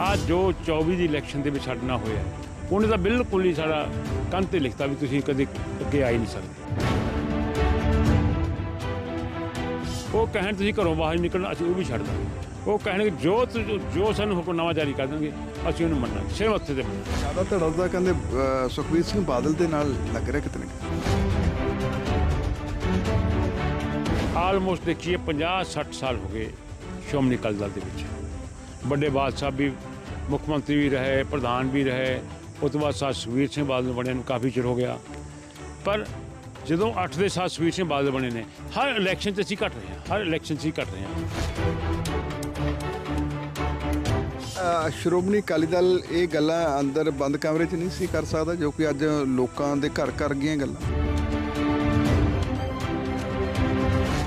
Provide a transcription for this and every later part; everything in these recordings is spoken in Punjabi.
ਆ ਜੋ 24 ਦੀ ਇਲੈਕਸ਼ਨ ਦੇ ਵਿੱਚ ਸਾਡੇ ਨਾਲ ਹੋਇਆ ਉਹਨੇ ਤਾਂ ਬਿਲਕੁਲ ਹੀ ਸਾਡਾ ਕੰਨ ਤੇ ਲਿਖਤਾ ਵੀ ਤੁਸੀਂ ਕਦੇ ਅੱਗੇ ਆ ਹੀ ਨਹੀਂ ਸਕਦੇ। ਉਹ ਕਹਿਣ ਤੁਸੀਂ ਘਰੋਂ ਬਾਹਰ ਨਿਕਲਣਾ ਅਸੀਂ ਉਹ ਵੀ ਛੱਡ ਦਾਂਗੇ। ਉਹ ਕਹਿਣਗੇ ਜੋ ਜੋ ਸਾਨੂੰ ਹੁਕਮ ਨਵਾਂ ਜਾਰੀ ਕਰ ਦੇਣਗੇ ਅਸੀਂ ਉਹਨੂੰ ਮੰਨਾਂਗੇ। ਸਿਰ ਮੱਥੇ ਤੇ ਮੰਨਾਂਗੇ। ਜ਼ਿਆਦਾ ਧੜਾ ਦਾ ਕਹਿੰਦੇ ਅਹ, ਸੁਖਬੀਰ ਸਿੰਘ ਬਾਦਲ ਦੇ ਨਾਲ ਲੱਗ ਰਿਹਾ ਕਿਤੇ ਨਾ ਕਿਤੇ ਆਲਮੋਸਟ ਦੇਖੀਏ 50 60 ਸਾਲ ਹੋ ਗਏ ਸ਼੍ਰੋਮਣੀ ਅਕਾਲੀ ਦਲ ਦੇ ਵਿੱਚ। ਵੱਡੇ ਬਾਦਸ਼ਾਹ ਵੀ, ਮੁੱਖ ਮੰਤਰੀ ਵੀ ਰਹੇ, ਪ੍ਰਧਾਨ ਵੀ ਰਹੇ ਉਸ ਤੋਂ ਬਾਅਦ ਸਾਹ ਸੁਖਬੀਰ ਸਿੰਘ ਬਾਦਲ ਬਣੇ ਨੂੰ ਕਾਫੀ ਚਿਰ ਹੋ ਗਿਆ। ਪਰ ਜਦੋਂ 8 ਦੇ ਸਾਥ ਸੁਖਬੀਰ ਸਿੰਘ ਬਾਦਲ ਬਣੇ ਨੇ, ਹਰ ਇਲੈਕਸ਼ਨ 'ਚ ਅਸੀਂ ਘਟ ਰਹੇ ਹਾਂ, ਹਰ ਇਲੈਕਸ਼ਨ 'ਚ ਹੀ ਘਟ ਰਹੇ ਹਾਂ। ਸ਼੍ਰੋਮਣੀ ਅਕਾਲੀ ਦਲ ਇਹ ਗੱਲਾਂ ਅੰਦਰ ਬੰਦ ਕਮਰੇ 'ਚ ਨਹੀਂ ਸੀ ਕਰ ਸਕਦਾ, ਜੋ ਕਿ ਅੱਜ ਲੋਕਾਂ ਦੇ ਘਰ ਘਰ ਗਈਆਂ ਗੱਲਾਂ।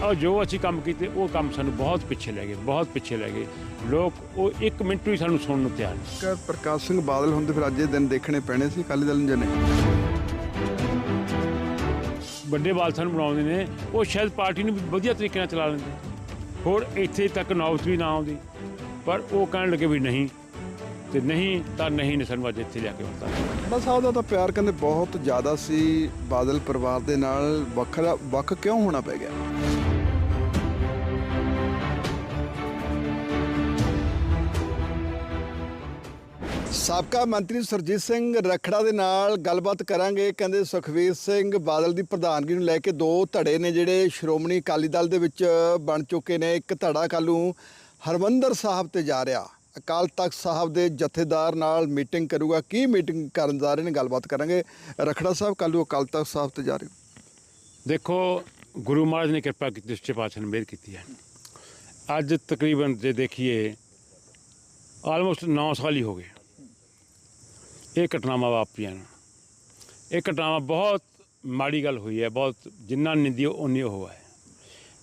ਔਰ ਜੋ ਅਸੀਂ ਕੰਮ ਕੀਤੇ ਉਹ ਕੰਮ ਸਾਨੂੰ ਬਹੁਤ ਪਿੱਛੇ ਲੈ ਗਏ ਬਹੁਤ ਪਿੱਛੇ ਲੈ ਗਏ। ਲੋਕ ਉਹ ਇੱਕ ਮਿੰਟ ਵੀ ਸਾਨੂੰ ਸੁਣਨ ਨੂੰ ਤਿਆਰ ਨਹੀਂ। ਪ੍ਰਕਾਸ਼ ਸਿੰਘ ਬਾਦਲ ਹੁੰਦੇ ਫਿਰ ਅੱਜ ਇਹ ਦਿਨ ਦੇਖਣੇ ਪੈਣੇ ਸੀ ਅਕਾਲੀ ਦਲ ਨੂੰ ਜਾਂ ਨਹੀਂ ਵੱਡੇ ਬਾਲ ਸਾਨੂੰ ਬਣਾਉਂਦੇ ਨੇ ਉਹ ਸ਼ਾਇਦ ਪਾਰਟੀ ਨੂੰ ਵੀ ਵਧੀਆ ਤਰੀਕੇ ਨਾਲ ਚਲਾ ਲੈਂਦੇ। ਹੋਰ ਇੱਥੇ ਤੱਕ ਨੌਬਤ ਵੀ ਨਾ ਆਉਂਦੀ ਪਰ ਉਹ ਕਹਿਣ ਲੱਗੇ ਵੀ ਨਹੀਂ ਤੇ ਨਹੀਂ ਤਾਂ ਨਹੀਂ ਨੇ ਸਾਨੂੰ ਅੱਜ ਇੱਥੇ ਲਿਆ ਕੇ ਹੁੰਦਾ ਬਸ ਸਾਹਿਬ ਦਾ ਤਾਂ ਪਿਆਰ ਕਹਿੰਦੇ ਬਹੁਤ ਜ਼ਿਆਦਾ ਸੀ ਬਾਦਲ ਪਰਿਵਾਰ ਦੇ ਨਾਲ ਵੱਖਰਾ ਵੱਖ ਕਿਉਂ ਹੋਣਾ ਪੈ ਗਿਆ? ਸਾਬਕਾ ਮੰਤਰੀ ਸਰਜੀਤ ਸਿੰਘ ਰਖੜਾ ਦੇ ਨਾਲ ਗੱਲਬਾਤ ਕਰਾਂਗੇ। ਕਹਿੰਦੇ ਸੁਖਵੀਰ ਸਿੰਘ ਬਾਦਲ ਦੀ ਪ੍ਰਧਾਨਗੀ ਨੂੰ ਲੈ ਕੇ ਦੋ ਧੜੇ ਨੇ ਜਿਹੜੇ ਸ਼੍ਰੋਮਣੀ ਅਕਾਲੀ ਦਲ ਦੇ ਵਿੱਚ ਬਣ ਚੁੱਕੇ ਨੇ। ਇੱਕ ਧੜਾ ਕੱਲ੍ਹ ਨੂੰ ਹਰਮੰਦਰ ਸਾਹਿਬ ਤੇ ਜਾ ਰਿਹਾ। ਅਕਾਲ ਤਖਤ ਸਾਹਿਬ ਦੇ ਜਥੇਦਾਰ ਨਾਲ ਮੀਟਿੰਗ ਕਰੂਗਾ। ਕੀ ਮੀਟਿੰਗ ਕਰਨ ਜਾ ਰਹੇ ਨੇ ਗੱਲਬਾਤ ਕਰਾਂਗੇ। ਰਖੜਾ ਸਾਹਿਬ, ਕੱਲ੍ਹ ਨੂੰ ਅਕਾਲ ਤਖਤ ਸਾਹਿਬ ਤੇ ਜਾ ਰਹੇ ਦੇਖੋ, ਗੁਰੂ ਮਹਾਰਾਜ ਨੇ ਕਿਰਪਾ ਕੀਤੀ ਸੱਚੇ ਪਾਤਸ਼ਾਹ ਨੇ ਮਿਹਰ ਕੀਤੀ ਹੈ। ਅੱਜ ਤਕਰੀਬਨ ਜੇ ਦੇਖੀਏ ਆਲਮੋਸਟ 9 ਸਾਲ ਹੀ ਹੋ ਗਏ। ਇਹ ਘਟਨਾਵਾਂ ਵਾਪਰੀਆਂ ਨੇ। ਇਹ ਘਟਨਾਵਾਂ ਬਹੁਤ ਮਾੜੀ ਗੱਲ ਹੋਈ ਹੈ, ਬਹੁਤ ਜਿੰਨਾ ਨਿੰਦੀ ਉਨੀ ਉਹ ਹੈ।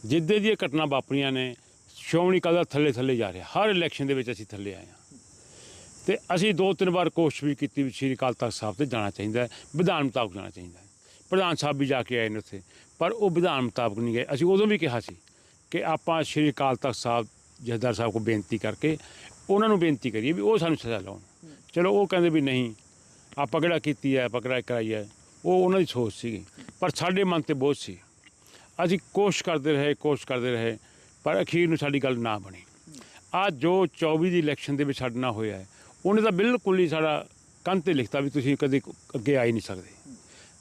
ਜਿੱਦੇ ਦੀ ਇਹ ਘਟਨਾ ਵਾਪਰੀਆਂ ਨੇ, ਸ਼੍ਰੋਮਣੀ ਅਕਾਲੀ ਦਲ ਥੱਲੇ ਥੱਲੇ ਜਾ ਰਿਹਾ, ਹਰ ਇਲੈਕਸ਼ਨ ਦੇ ਵਿੱਚ ਅਸੀਂ ਥੱਲੇ ਆਏ ਹਾਂ। ਤੇ ਅਸੀਂ ਦੋ ਤਿੰਨ ਵਾਰ ਕੋਸ਼ਿਸ਼ ਵੀ ਕੀਤੀ ਵੀ ਸ਼੍ਰੀ ਅਕਾਲ ਤਖਤ ਸਾਹਿਬ ਤੇ ਜਾਣਾ ਚਾਹੀਦਾ ਹੈ, ਵਿਧਾਨ ਮੁਤਾਬਕ ਜਾਣਾ ਚਾਹੀਦਾ ਹੈ। ਪ੍ਰਧਾਨ ਸਾਹਿਬ ਵੀ ਜਾ ਕੇ ਆਏ ਨੇ ਉੱਥੇ, ਪਰ ਉਹ ਵਿਧਾਨ ਮੁਤਾਬਕ ਨਹੀਂ ਗਏ। ਅਸੀਂ ਉਦੋਂ ਵੀ ਕਿਹਾ ਸੀ ਕਿ ਆਪਾਂ ਸ਼੍ਰੀ ਅਕਾਲ ਤਖਤ ਸਾਹਿਬ, ਜਥੇਦਾਰ ਸਾਹਿਬ ਕੋਲ ਬੇਨਤੀ ਕਰਕੇ ਉਹਨਾਂ ਨੂੰ ਬੇਨਤੀ ਕਰੀਏ ਵੀ ਉਹ ਸਾਨੂੰ ਸਜ਼ਾ ਲਾਉਣ ਚਲੋ ਉਹ ਕਹਿੰਦੇ ਵੀ ਨਹੀਂ, ਆਪਾਂ ਕਿਹੜਾ ਕੀਤੀ ਹੈ, ਆਪਾਂ ਕਿਹੜਾ ਕਰਾਈ ਹੈ। ਉਹ ਉਹਨਾਂ ਦੀ ਸੋਚ ਸੀਗੀ, ਪਰ ਸਾਡੇ ਮਨ ਤੇ ਬਹੁਤ ਸੀ। ਅਸੀਂ ਕੋਸ਼ਿਸ਼ ਕਰਦੇ ਰਹੇ, ਕੋਸ਼ਿਸ਼ ਕਰਦੇ ਰਹੇ, ਪਰ ਅਖੀਰ ਨੂੰ ਸਾਡੀ ਗੱਲ ਨਾ ਬਣੀ। ਆ ਜੋ 24 ਦੀ ਇਲੈਕਸ਼ਨ ਦੇ ਵਿੱਚ ਸਾਡੇ ਨਾਲ ਹੋਇਆ ਹੈ, ਉਹਨੇ ਤਾਂ ਬਿਲਕੁਲ ਹੀ ਸਾਡਾ ਕੰਨ ਤੇ ਲਿਖਤਾ ਵੀ ਤੁਸੀਂ ਕਦੇ ਅੱਗੇ ਆ ਹੀ ਨਹੀਂ ਸਕਦੇ।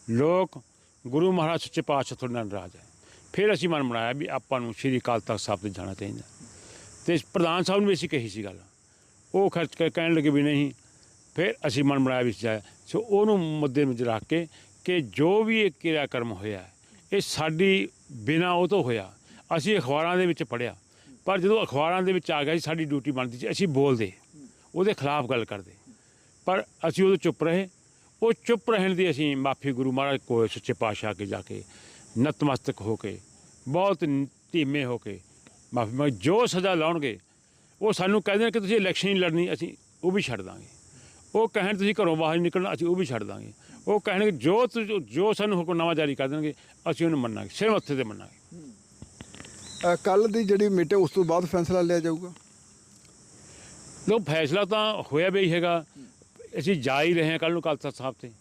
ਲੋਕ ਗੁਰੂ ਮਹਾਰਾਜ ਸੱਚੇ ਪਾਤਸ਼ਾਹ ਤੁਹਾਡੇ ਨਾਲ ਨਾਰਾਜ਼ ਹੈ। ਫਿਰ ਅਸੀਂ ਮਨ ਬਣਾਇਆ ਵੀ ਆਪਾਂ ਨੂੰ ਸ਼੍ਰੀ ਅਕਾਲ ਤਖਤ ਸਾਹਿਬ ਤੇ ਜਾਣਾ ਚਾਹੀਦਾ। ਤੇ ਪ੍ਰਧਾਨ ਸਾਹਿਬ ਨੂੰ ਵੀ ਅਸੀਂ ਕਹੀ ਸੀ ਗੱਲ। ਉਹ ਖਰਚ ਕੇ ਕਹਿਣ ਲੱਗੇ ਵੀ ਨਹੀਂ ਫਿਰ ਅਸੀਂ ਮਨ ਬਣਾਇਆ ਵੀ ਜਾਏ। ਸੋ ਉਹਨੂੰ ਮੁੱਦੇ ਵਿੱਚ ਰੱਖ ਕੇ ਕਿ ਜੋ ਵੀ ਇਹ ਕਿਰਿਆ ਕਰਮ ਹੋਇਆ, ਇਹ ਸਾਡੀ ਬਿਨਾ ਉਹ ਤੋਂ ਹੋਇਆ। ਅਸੀਂ ਅਖਬਾਰਾਂ ਦੇ ਵਿੱਚ ਪੜਿਆ ਪਰ ਜਦੋਂ ਅਖਬਾਰਾਂ ਦੇ ਵਿੱਚ ਆ ਗਿਆ ਸੀ ਸਾਡੀ ਡਿਊਟੀ ਬਣਦੀ ਸੀ, ਅਸੀਂ ਬੋਲਦੇ, ਉਹਦੇ ਖਿਲਾਫ ਗੱਲ ਕਰਦੇ। ਪਰ ਅਸੀਂ ਉਦੋਂ ਚੁੱਪ ਰਹੇ। ਉਹ ਚੁੱਪ ਰਹਿਣ ਦੀ ਅਸੀਂ ਮਾਫੀ ਗੁਰੂ ਮਹਾਰਾਜ ਕੋਲ ਸੱਚੇ ਪਾਤਸ਼ਾਹ ਕੇ ਜਾ ਕੇ ਨਤਮਸਤਕ ਹੋ ਕੇ, ਬਹੁਤ ਧੀਮੇ ਹੋ ਕੇ ਮਾਫੀ ਮੰਗ ਜੋ ਸਜ਼ਾ ਲਾਉਣਗੇ, ਉਹ ਸਾਨੂੰ ਕਹਿੰਦੇ ਨੇ ਕਿ ਤੁਸੀਂ ਇਲੈਕਸ਼ਨ ਹੀ ਲੜਨੀ, ਅਸੀਂ ਉਹ ਵੀ ਛੱਡ ਦਾਂਗੇ। ਉਹ ਕਹਿਣ ਤੁਸੀਂ ਘਰੋਂ ਬਾਹਰ ਨਿਕਲਣਾ ਅਸੀਂ ਉਹ ਵੀ ਛੱਡ ਦਾਂਗੇ। ਉਹ ਕਹਿਣਗੇ ਜੋ ਤੁ- ਜੋ ਸਾਨੂੰ ਹੁਕਮ ਨਵਾਂ ਜਾਰੀ ਕਰ ਦੇਣਗੇ ਅਸੀਂ ਉਹਨੂੰ ਮੰਨਾਂਗੇ ਸਿਰ ਮੱਥੇ ਤੇ ਮੰਨਾਂਗੇ। ਕੱਲ ਦੀ ਜਿਹੜੀ ਮੀਟਿੰਗ ਉਸ ਤੋਂ ਬਾਅਦ ਫੈਸਲਾ ਲਿਆ ਜਾਊਗਾ? ਲੋ ਫੈਸਲਾ ਤਾਂ ਹੋਇਆ ਵੀ ਹੈਗਾ। ਅਸੀਂ ਜਾ ਹੀ ਰਹੇ ਹਾਂ ਕੱਲ ਨੂੰ ਕੱਲ ਤਖਤ ਸਾਹਿਬ ਤੇ।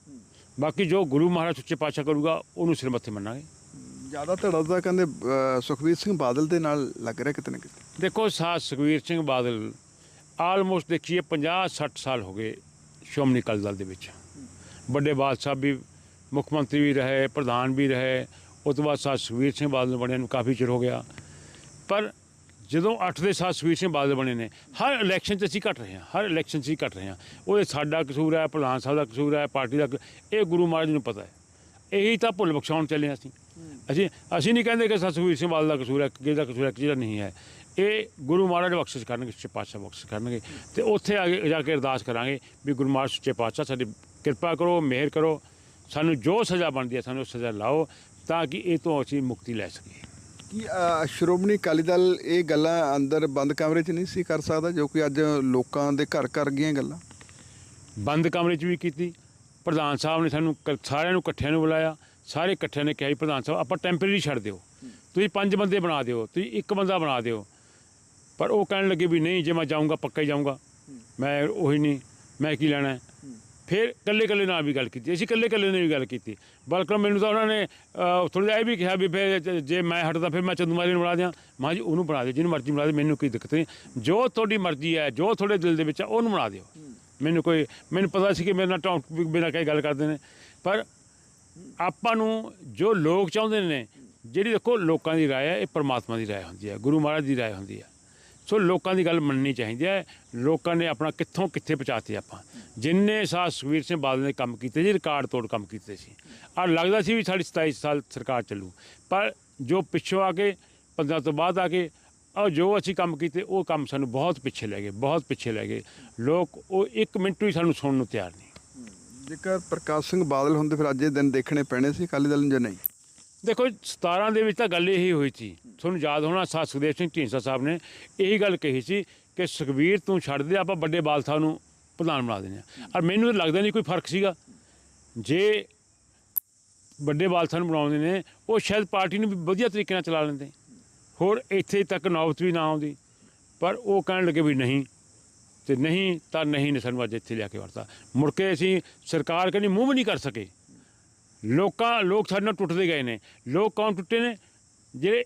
ਬਾਕੀ ਜੋ ਗੁਰੂ ਮਹਾਰਾਜ ਸੱਚੇ ਪਾਤਸ਼ਾਹ ਕਰੂਗਾ ਉਹਨੂੰ ਸਿਰ ਮੱਥੇ ਮੰਨਾਂਗੇ। ਜ਼ਿਆਦਾ ਧੜਾ ਦਾ ਕਹਿੰਦੇ ਅਹ, ਸੁਖਬੀਰ ਸਿੰਘ ਬਾਦਲ ਦੇ ਨਾਲ ਲੱਗ ਰਿਹਾ ਕਿਤੇ ਨਾ ਕਿਤੇ? ਦੇਖੋ ਸਾਹ ਸੁਖਵੀਰ ਸਿੰਘ ਬਾਦਲ ਆਲਮੋਸਟ ਦੇਖੀਏ 50 60 ਸਾਲ ਹੋ ਗਏ ਸ਼੍ਰੋਮਣੀ ਅਕਾਲੀ ਦਲ ਦੇ ਵਿੱਚ। ਵੱਡੇ ਬਾਦਸ਼ਾਹ ਸਾਹਿਬ ਵੀ ਮੁੱਖ ਮੰਤਰੀ ਵੀ ਰਹੇ, ਪ੍ਰਧਾਨ ਵੀ ਰਹੇ, ਉਸ ਤੋਂ ਬਾਅਦ ਸਾਹ ਸੁਖਵੀਰ ਸਿੰਘ ਬਾਦਲ ਬਣੇ ਨੂੰ ਕਾਫੀ ਚਿਰ ਹੋ ਗਿਆ। ਪਰ ਜਦੋਂ 8 ਦੇ ਸਾਥ ਸੁਖਬੀਰ ਸਿੰਘ ਬਾਦਲ ਬਣੇ ਨੇ, ਹਰ ਇਲੈਕਸ਼ਨ 'ਚ ਅਸੀਂ ਘਟ ਰਹੇ ਹਾਂ, ਹਰ ਇਲੈਕਸ਼ਨ 'ਚ ਅਸੀਂ ਘਟ ਰਹੇ ਹਾਂ। ਉਹ ਸਾਡਾ ਕਸੂਰ ਹੈ, ਪ੍ਰਧਾਨ ਸਾਹਿਬ ਦਾ ਕਸੂਰ ਹੈ, ਪਾਰਟੀ ਦਾ ਕ- ਇਹ ਗੁਰੂ ਮਹਾਰਾਜ ਨੂੰ ਪਤਾ ਹੈ। ਇਹੀ ਤਾਂ ਭੁੱਲ ਬਖਸ਼ਾਉਣ ਚੱਲੇ ਹਾਂ ਅਸੀਂ। ਅਸੀਂ ਅਸੀਂ ਨਹੀਂ ਕਹਿੰਦੇ ਕਿ ਸੁਖਬੀਰ ਸਿੰਘ ਬਾਦਲ ਦਾ ਕਸੂਰ ਹੈ, ਕਿਹਦਾ ਦਾ ਕਸੂਰ ਹੈ, ਕਿਹਦਾ ਨਹੀਂ ਹੈ। ਇਹ ਗੁਰੂ ਮਹਾਰਾਜ ਬਖਸ਼ਿਸ਼ ਕਰਨਗੇ ਸੱਚੇ ਪਾਤਸ਼ਾਹ ਬਖਸ਼ਿਸ਼ ਕਰਨਗੇ। ਤੇ ਉੱਥੇ ਆ ਕੇ ਜਾ ਕੇ ਅਰਦਾਸ ਕਰਾਂਗੇ ਵੀ ਗੁਰੂ ਮਹਾਰਾਜ ਸੱਚੇ ਪਾਤਸ਼ਾਹ ਸਾਡੀ ਕਿਰਪਾ ਕਰੋ ਮਿਹਰ ਕਰੋ। ਸਾਨੂੰ ਜੋ ਸਜ਼ਾ ਬਣਦੀ ਹੈ ਸਾਨੂੰ ਸਜ਼ਾ ਲਾਓ ਤਾਂ ਕਿ ਇਹ ਤੋਂ ਅਸੀਂ ਮੁਕਤੀ ਲੈ ਸਕੀਏ। ਕੀ ਸ਼੍ਰੋਮਣੀ ਅਕਾਲੀ ਦਲ ਇਹ ਗੱਲਾਂ ਅੰਦਰ ਬੰਦ ਕਮਰੇ 'ਚ ਨਹੀਂ ਸੀ ਕਰ ਸਕਦਾ ਜੋ ਕਿ ਅੱਜ ਲੋਕਾਂ ਦੇ ਘਰ ਘਰ ਗਈਆਂ ਗੱਲਾਂ? ਬੰਦ ਕਮਰੇ 'ਚ ਵੀ ਕੀਤੀ। ਪ੍ਰਧਾਨ ਸਾਹਿਬ ਨੇ ਸਾਨੂੰ ਸਾਰਿਆਂ ਨੂੰ ਇਕੱਠਿਆਂ ਨੂੰ ਬੁਲਾਇਆ। ਸਾਰੇ ਇਕੱਠਿਆਂ ਨੇ ਕਿਹਾ ਪ੍ਰਧਾਨ ਸਾਹਿਬ ਆਪਾਂ ਟੈਂਪਰੇਰੀ ਛੱਡ ਦਿਓ। ਤੁਸੀਂ ਪੰਜ ਬੰਦੇ ਬਣਾ ਦਿਓ ਤੁਸੀਂ ਇੱਕ ਬੰਦਾ ਬਣਾ ਦਿਓ। ਪਰ ਉਹ ਕਹਿਣ ਲੱਗੇ ਵੀ ਨਹੀਂ, ਜੇ ਮੈਂ ਜਾਊਂਗਾ, ਪੱਕਾ ਹੀ ਜਾਊਂਗਾ। ਮੈਂ ਉਹੀ ਨਹੀਂ, ਮੈਂ ਕੀ ਲੈਣਾ ਫਿਰ ਕੱਲੇ ਕੱਲੇ ਨਾਲ ਵੀ ਗੱਲ ਕੀਤੀ। ਅਸੀਂ ਕੱਲੇ ਕੱਲੇ ਨੇ ਵੀ ਗੱਲ ਕੀਤੀ। ਬਲਕਿ ਮੈਨੂੰ ਤਾਂ ਉਹਨਾਂ ਨੇ ਥੋੜਾ ਜਿਹਾ ਇਹ ਵੀ ਕਿਹਾ ਵੀ ਫਿਰ ਜੇ ਮੈਂ ਹਟਦਾ, ਫਿਰ ਮੈਂ ਚੰਦੂਮਾਰੀ ਨੂੰ ਬਣਾ ਦਿਆਂ। ਮਾਂ ਜੀ, ਉਹਨੂੰ ਬਣਾ ਦਿਓ, ਜਿਹਨੂੰ ਮਰਜ਼ੀ ਬਣਾ ਦਿਓ, ਮੈਨੂੰ ਕੋਈ ਦਿੱਕਤ ਨਹੀਂ। ਜੋ ਤੁਹਾਡੀ ਮਰਜ਼ੀ ਹੈ, ਜੋ ਤੁਹਾਡੇ ਦਿਲ ਦੇ ਵਿੱਚ ਹੈ, ਉਹਨੂੰ ਬਣਾ ਦਿਓ। ਮੈਨੂੰ ਕੋਈ, ਮੈਨੂੰ ਪਤਾ ਸੀ ਕਿ ਮੇਰੇ ਨਾਲ ਟੌਂਕ ਵੀ ਬਿਨਾਂ ਕਈ ਗੱਲ ਕਰਦੇ ਨੇ। ਪਰ ਆਪਾਂ ਨੂੰ ਜੋ ਲੋਕ ਚਾਹੁੰਦੇ ਨੇ, ਜਿਹੜੀ ਦੇਖੋ ਲੋਕਾਂ ਦੀ ਰਾਏ ਹੈ, ਇਹ ਪਰਮਾਤਮਾ ਦੀ ਰਾਏ ਹੁੰਦੀ ਹੈ, ਗੁਰੂ ਮਹਾਰਾਜ ਦੀ ਰਾਏ ਹੁੰਦੀ ਹੈ। ਸੋ ਲੋਕਾਂ ਦੀ ਗੱਲ ਮੰਨਣੀ ਚਾਹੀਦੀ ਹੈ, ਲੋਕਾਂ ਨੇ ਆਪਣਾ ਕਿੱਥੋਂ ਕਿੱਥੇ ਪਹੁੰਚਾਤੇ ਆਪਾਂ। ਜਿੰਨੇ ਸਾਲ ਸੁਖਬੀਰ ਸਿੰਘ ਬਾਦਲ ਨੇ ਕੰਮ ਕੀਤੇ ਜੀ ਰਿਕਾਰਡ ਤੋੜ ਕੰਮ ਕੀਤੇ ਸੀ। ਆ ਲੱਗਦਾ ਸੀ ਵੀ ਸਾਡੀ 27 ਸਾਲ ਸਰਕਾਰ ਚੱਲੂ। ਪਰ ਜੋ ਪਿੱਛੋਂ ਆ ਕੇ 15 ਤੋਂ ਬਾਅਦ ਆ ਕੇ ਆ ਜੋ ਅਸੀਂ ਕੰਮ ਕੀਤੇ, ਉਹ ਕੰਮ ਸਾਨੂੰ ਬਹੁਤ ਪਿੱਛੇ ਲੈ ਗਏ, ਬਹੁਤ ਪਿੱਛੇ ਲੈ ਗਏ। ਲੋਕ, ਉਹ ਇੱਕ ਮਿੰਟ ਵੀ ਸਾਨੂੰ ਸੁਣਨ ਨੂੰ ਤਿਆਰ ਨਹੀਂ। ਜੇਕਰ ਪ੍ਰਕਾਸ਼ ਸਿੰਘ ਬਾਦਲ ਹੁੰਦੇ, ਫਿਰ ਅੱਜ ਇਹ ਦਿਨ ਦੇਖਣੇ ਪੈਣੇ ਸੀ, ਅਕਾਲੀ ਦਲ ਨੂੰ ਜਾਂ ਨਹੀਂ? ਦੇਖੋ 17 ਦੇ ਵਿੱਚ ਤਾਂ ਗੱਲ ਇਹੀ ਹੋਈ ਸੀ। ਤੁਹਾਨੂੰ ਯਾਦ ਹੋਣਾ, ਸਾ ਸੁਖਦੇਵ ਸਿੰਘ ਢੀਂਡਸਾ ਸਾਹਿਬ ਨੇ ਇਹੀ ਗੱਲ ਕਹੀ ਸੀ ਕਿ ਸੁਖਬੀਰ ਤੂੰ ਛੱਡ ਦੇ, ਆਪਾਂ ਵੱਡੇ ਬਾਲਥਾ ਨੂੰ ਪ੍ਰਧਾਨ ਬਣਾ ਦਿੰਦੇ ਆ ਔਰ ਮੈਨੂੰ ਤਾਂ ਲੱਗਦਾ ਨਹੀਂ ਕੋਈ ਫ਼ਰਕ ਸੀਗਾ। ਜੇ ਵੱਡੇ ਬਾਲਥਾ ਨੂੰ ਬਣਾਉਂਦੇ ਨੇ, ਉਹ ਸ਼ਾਇਦ ਪਾਰਟੀ ਨੂੰ ਵੀ ਵਧੀਆ ਤਰੀਕੇ ਨਾਲ ਚਲਾ ਲੈਂਦੇ। ਹੋਰ ਇੱਥੇ ਤੱਕ ਨੌਬਤ ਵੀ ਨਾ ਆਉਂਦੀ। ਪਰ ਉਹ ਕਹਿਣ ਲੱਗੇ ਵੀ ਨਹੀਂ, ਤੇ ਨਹੀਂ ਤਾਂ ਨਹੀਂ ਨੇ ਸਾਨੂੰ ਅੱਜ ਇੱਥੇ ਲਿਆ ਕੇ ਵਰਤਾ। ਮੁੜ ਕੇ ਅਸੀਂ ਸਰਕਾਰ ਕਹਿੰਦੀ ਮੂੰਹ ਵੀ ਨਹੀਂ ਕਰ ਸਕੇ। ਲੋਕਾਂ, ਲੋਕ ਸਾਡੇ ਨਾਲ ਟੁੱਟਦੇ ਗਏ ਨੇ। ਲੋਕ ਕੌਣ ਟੁੱਟੇ ਨੇ? ਜਿਹੜੇ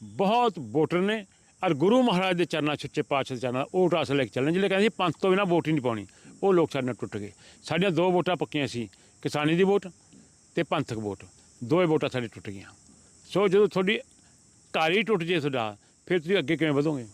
ਬਹੁਤ ਵੋਟਰ ਨੇ ਔਰ ਗੁਰੂ ਮਹਾਰਾਜ ਦੇ ਚਰਨਾਂ ਸੁੱਚੇ ਪਾਤਸ਼ਾਹ ਦੇ ਚਰਨਾਂ ਉਹ ਟਾਸ ਲੈ ਕੇ ਚੱਲਣ। ਜਿਹੜੇ ਕਹਿੰਦੇ ਸੀ ਪੰਥ ਤੋਂ ਬਿਨਾਂ ਵੋਟ ਹੀ ਨਹੀਂ ਪਾਉਣੀ, ਉਹ ਲੋਕ ਸਾਡੇ ਨਾਲ ਟੁੱਟ ਗਏ। ਸਾਡੀਆਂ ਦੋ ਵੋਟਾਂ ਪੱਕੀਆਂ ਸੀ, ਕਿਸਾਨੀ ਦੀ ਵੋਟ ਤੇ ਪੰਥਕ ਵੋਟ। ਦੋਏ ਵੋਟਾਂ ਸਾਡੇ ਟੁੱਟ ਗਈਆਂ। ਸੋ ਜਦੋਂ ਤੁਹਾਡੀ ਘਰ ਹੀ ਟੁੱਟ ਜੇ ਤੁਹਾਡਾ, ਫਿਰ ਤੁਸੀਂ ਅੱਗੇ ਕਿਵੇਂ ਵਧੋਗੇ?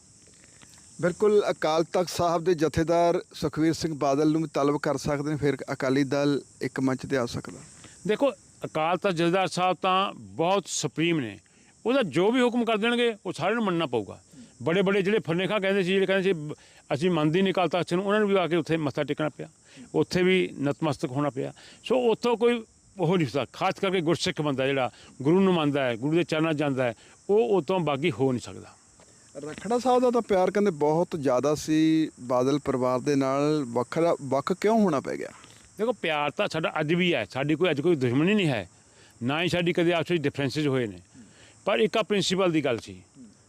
ਬਿਲਕੁਲ, ਅਕਾਲ ਤਖਤ ਸਾਹਿਬ ਦੇ ਜਥੇਦਾਰ ਸੁਖਵੀਰ ਸਿੰਘ ਬਾਦਲ ਨੂੰ ਵੀ ਤਲਬ ਕਰ ਸਕਦੇ ਨੇ, ਫਿਰ ਅਕਾਲੀ ਦਲ ਇੱਕ ਮੰਚ ਤੇ ਆ ਸਕਦਾ। ਦੇਖੋ, ਅਕਾਲ ਤਖਤ ਜਥੇਦਾਰ ਸਾਹਿਬ ਤਾਂ ਬਹੁਤ ਸੁਪਰੀਮ ਨੇ। ਉਹਦਾ ਜੋ ਵੀ ਹੁਕਮ ਕਰ ਦੇਣਗੇ, ਉਹ ਸਾਰਿਆਂ ਨੂੰ ਮੰਨਣਾ ਪਊਗਾ। ਬੜੇ ਬੜੇ ਜਿਹੜੇ ਫੰਨੇ ਖਾਂ ਕਹਿੰਦੇ ਸੀ, ਜਿਹੜੇ ਕਹਿੰਦੇ ਸੀ, ਅਸੀਂ ਮੰਨਦੇ ਨਹੀਂ ਅਕਾਲ ਤਖਤ ਨੂੰ, ਉਹਨਾਂ ਨੂੰ ਵੀ ਆ ਕੇ ਉੱਥੇ ਮੱਥਾ ਟੇਕਣਾ ਪਿਆ। ਉੱਥੇ ਵੀ ਨਤਮਸਤਕ ਹੋਣਾ ਪਿਆ। ਸੋ ਉੱਥੋਂ ਕੋਈ ਉਹ ਨਹੀਂ ਸਕਦਾ ਖਾਸ ਕਰਕੇ ਗੁਰਸਿੱਖ ਬੰਦਾ ਜਿਹੜਾ, ਗੁਰੂ ਨੂੰ ਮੰਨਦਾ ਹੈ, ਗੁਰੂ ਦੇ ਚਰਨਾਂ 'ਚ ਜਾਂਦਾ ਹੈ, ਉਹ ਉਤੋਂ ਬਾਗੀ ਹੋ ਨਹੀਂ ਸਕਦਾ। ਰਖੜਾ ਸਾਹਿਬ ਦਾ ਤਾਂ ਪਿਆਰ ਕਹਿੰਦੇ ਬਹੁਤ ਜ਼ਿਆਦਾ ਸੀ, ਬਾਦਲ ਪਰਿਵਾਰ ਦੇ ਨਾਲ ਵੱਖਰਾ, ਵੱਖ ਕਿਉਂ ਹੋਣਾ ਪੈ ਗਿਆ? ਦੇਖੋ ਪਿਆਰ ਤਾਂ ਸਾਡਾ ਅੱਜ ਵੀ ਹੈ, ਸਾਡੀ ਕੋਈ ਅੱਜ ਕੋਈ ਦੁਸ਼ਮਣੀ ਨਹੀਂ ਹੈ, ਨਾ ਹੀ ਸਾਡੀ ਕਦੇ ਆਪਸ ਵਿੱਚ ਡਿਫਰੈਂਸਿਸ ਹੋਏ ਨੇ। ਪਰ ਇੱਕ ਆ ਪ੍ਰਿੰਸੀਪਲ ਦੀ ਗੱਲ ਸੀ,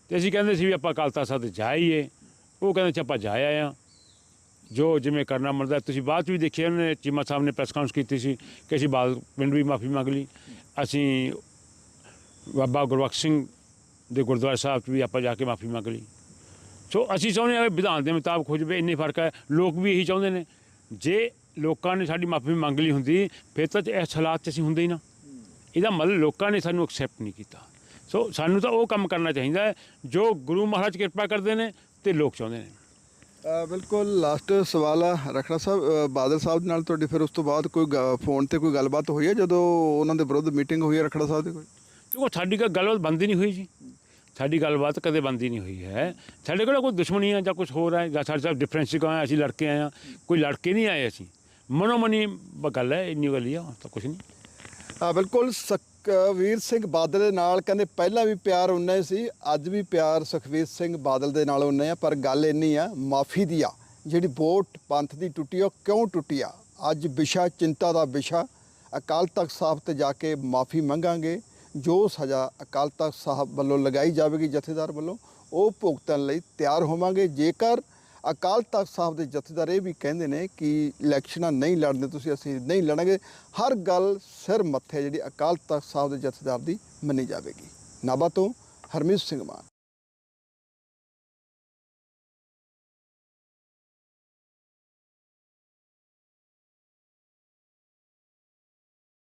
ਤੇ ਅਸੀਂ ਕਹਿੰਦੇ ਸੀ ਵੀ ਆਪਾਂ ਅਕਾਲ ਤਖਤ ਸਾਹਿਬ ਤੇ ਜਾਈਏ, ਉਹ ਕਹਿੰਦੇ ਸੀ ਆਪਾਂ ਜਾਇਆ ਆਏ ਆ ਜੋ ਜਿਵੇਂ ਕਰਨਾ ਮਰਦਾ ਤੁਸੀਂ ਬਾਅਦ 'ਚ ਵੀ ਦੇਖਿਆ ਉਹਨੇ, ਚੀਮਾ ਸਾਹਿਬ ਨੇ ਪ੍ਰੈਸ ਕਾਨਫਰੰਸ ਕੀਤੀ ਸੀ ਕਿ ਅਸੀਂ ਬਾਦਲ ਪਿੰਡ ਵੀ ਮਾਫੀ ਮੰਗ ਲਈ, ਅਸੀਂ ਬਾਬਾ ਗੁਰਬਖਸ਼ ਸਿੰਘ ਦੇ ਗੁਰਦੁਆਰਾ ਸਾਹਿਬ 'ਚ ਵੀ ਆਪਾਂ ਜਾ ਕੇ ਮਾਫੀ ਮੰਗ ਲਈ। ਸੋ ਅਸੀਂ ਚਾਹੁੰਦੇ ਹਾਂ ਵਿਧਾਨ ਦੇ ਮੁਤਾਬਕ ਹੋ ਜਾਵੇ, ਇੰਨੇ ਫ਼ਰਕ ਹੈ, ਲੋਕ ਵੀ ਇਹੀ ਚਾਹੁੰਦੇ ਨੇ। ਜੇ ਲੋਕਾਂ ਨੇ ਸਾਡੀ ਮਾਫੀ ਮੰਗ ਲਈ ਹੁੰਦੀ ਫਿਰ ਤਾਂ ਇਸ ਹਾਲਾਤ 'ਚ ਅਸੀਂ ਹੁੰਦੇ ਹੀ ਨਾ। ਇਹਦਾ ਮਤਲਬ ਲੋਕਾਂ ਨੇ ਸਾਨੂੰ ਐਕਸੈਪਟ ਨਹੀਂ ਕੀਤਾ। ਸੋ ਸਾਨੂੰ ਤਾਂ ਉਹ ਕੰਮ ਕਰਨਾ ਚਾਹੀਦਾ ਹੈ ਜੋ ਗੁਰੂ ਮਹਾਰਾਜ ਕਿਰਪਾ ਕਰਦੇ ਨੇ ਤੇ ਲੋਕ ਚਾਹੁੰਦੇ ਨੇ। ਬਿਲਕੁਲ ਲਾਸਟ ਸਵਾਲ ਆ ਰਖੜਾ ਸਾਹਿਬ ਬਾਦਲ ਸਾਹਿਬ ਦੇ ਨਾਲ ਤੁਹਾਡੀ ਫਿਰ ਉਸ ਤੋਂ ਬਾਅਦ ਕੋਈ ਫੋਨ ਤੇ ਕੋਈ ਗੱਲਬਾਤ ਹੋਈ ਹੈ ਜਦੋਂ ਉਹਨਾਂ ਦੇ ਵਿਰੁੱਧ ਮੀਟਿੰਗ ਹੋਈ ਹੈ ਰਖੜਾ ਸਾਹਿਬ ਦੀ ਕੋਈ? ਦੇਖੋ ਸਾਡੀ ਕੋਈ ਗੱਲਬਾਤ ਬੰਦ ਹੀ ਨਹੀਂ ਹੋਈ ਜੀ। ਸਾਡੀ ਗੱਲਬਾਤ ਕਦੇ ਬੰਦ ਹੀ ਨਹੀਂ ਹੋਈ ਹੈ। ਸਾਡੇ ਕੋਲ ਕੋਈ ਦੁਸ਼ਮਣੀ ਹੈ ਜਾਂ ਕੁਝ ਹੋਰ ਹੈ ਜਾਂ ਸਾਡੇ ਸਾਹਿਬ ਡਿਫਰੈਂਸ ਕਹਾਂ ਅਸੀਂ ਲੜ ਕੇ ਆਏ ਹਾਂ ਕੋਈ ਲੜ ਕੇ ਨਹੀਂ ਆਏ ਅਸੀਂ। ਮਨੋਮਨੀ ਗੱਲ ਹੈ, ਇੰਨੀ ਗੱਲ ਹੀ ਆ, ਤਾਂ ਕੁਝ ਨਹੀਂ। ਆ ਬਿਲਕੁਲ ਸੁਖਵੀਰ ਸਿੰਘ ਬਾਦਲ ਦੇ ਨਾਲ ਕਹਿੰਦੇ ਪਹਿਲਾਂ ਵੀ ਪਿਆਰ ਉਨਾ ਹੀ ਸੀ, ਅੱਜ ਵੀ ਪਿਆਰ ਸੁਖਵੀਰ ਸਿੰਘ ਬਾਦਲ ਦੇ ਨਾਲ ਉਨਾ ਆ, ਪਰ ਗੱਲ ਇੰਨੀ ਆ, ਮਾਫੀ ਦੀ ਆ, ਜਿਹੜੀ ਵੋਟ ਪੰਥ ਦੀ ਟੁੱਟੀ ਉਹ ਕਿਉਂ ਟੁੱਟੀ ਆ? ਅੱਜ ਵਿਸ਼ਾ ਚਿੰਤਾ ਦਾ ਵਿਸ਼ਾ, ਅਕਾਲ ਤਖਤ ਸਾਹਿਬ ਤੇ ਜਾ ਕੇ ਮਾਫੀ ਮੰਗਾਂਗੇ, ਜੋ ਸਜ਼ਾ ਅਕਾਲ ਤਖਤ ਸਾਹਿਬ ਵੱਲੋਂ ਲਗਾਈ ਜਾਵੇਗੀ ਜਥੇਦਾਰ ਵੱਲੋਂ, ਉਹ ਭੁਗਤਣ ਲਈ ਤਿਆਰ ਹੋਵਾਂਗੇ। ਜੇਕਰ ਅਕਾਲ ਤਖਤ ਸਾਹਿਬ ਦੇ ਜਥੇਦਾਰ ਇਹ ਵੀ ਕਹਿੰਦੇ ਨੇ ਕਿ ਇਲੈਕਸ਼ਨਾਂ ਨਹੀਂ ਲੜਦੇ ਤੁਸੀਂ ਅਸੀਂ ਨਹੀਂ ਲੜਾਂਗੇ। ਹਰ ਗੱਲ ਸਿਰ ਮੱਥੇ ਜਿਹੜੀ ਅਕਾਲ ਤਖਤ ਸਾਹਿਬ ਦੇ ਜਥੇਦਾਰ ਦੀ ਮੰਨੀ ਜਾਵੇਗੀ। ਨਾਭਾ ਤੋਂ ਹਰਮੀਤ ਸਿੰਘ ਮਾਨ।